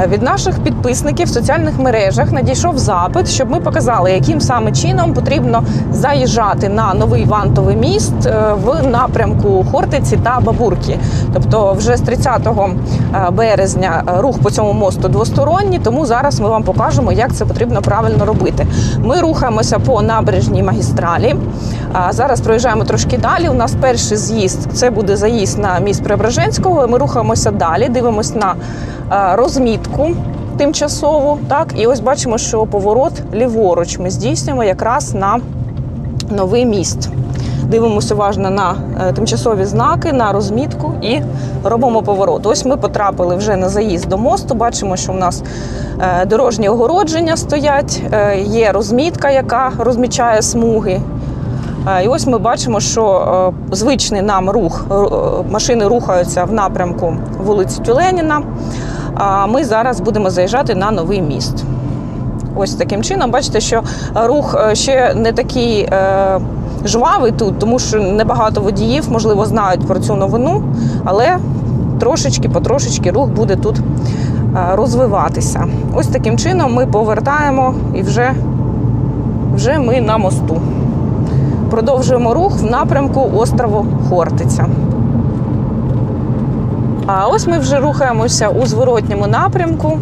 Е, Від наших підписників в соціальних мережах надійшов запит, щоб ми показали, яким саме чином потрібно заїжджати на новий вантовий міст е, в напрямку Хортиці та Бабурки. Тобто, вже з 30 е, березня рух по цьому мосту двосторонній, тому зараз ми вам покажемо, як це потрібно правильно робити. Ми рухаємося по набережній магістралі. Зараз проїжджаємо трошки далі. У нас перший з'їзд це буде заїзд на міст Преображенського. Ми рухаємося далі, дивимося на розмітку тимчасову. Так, і ось бачимо, що поворот ліворуч ми здійснюємо якраз на новий міст. Дивимося уважно на е, тимчасові знаки, на розмітку і робимо поворот. Ось ми потрапили вже на заїзд до мосту. Бачимо, що в нас е, дорожні огородження стоять, е, є розмітка, яка розмічає смуги. Е, І ось ми бачимо, що е, звичний нам рух е, машини рухаються в напрямку вулиці Тюленіна. А ми зараз будемо заїжджати на новий міст. Ось таким чином, бачите, що рух ще не такий жвавий тут, тому що небагато водіїв, можливо, знають про цю новину, але трошечки, потрошечки рух буде тут розвиватися. Ось таким чином ми повертаємо і вже, вже ми на мосту. Продовжуємо рух в напрямку острову Хортиця. А ось ми вже рухаємося у зворотньому напрямку.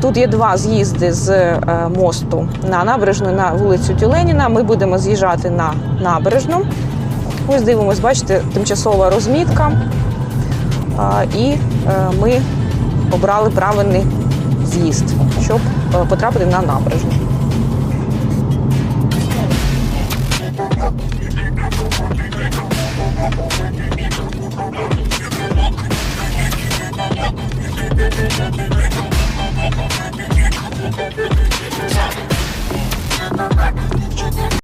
Тут є два з'їзди з е, мосту на набережну на вулицю Тюленіна. Ми будемо з'їжджати на набережну. Ось дивимось, бачите, тимчасова розмітка. І е, ми обрали правильний з'їзд, щоб е, потрапити на набережну.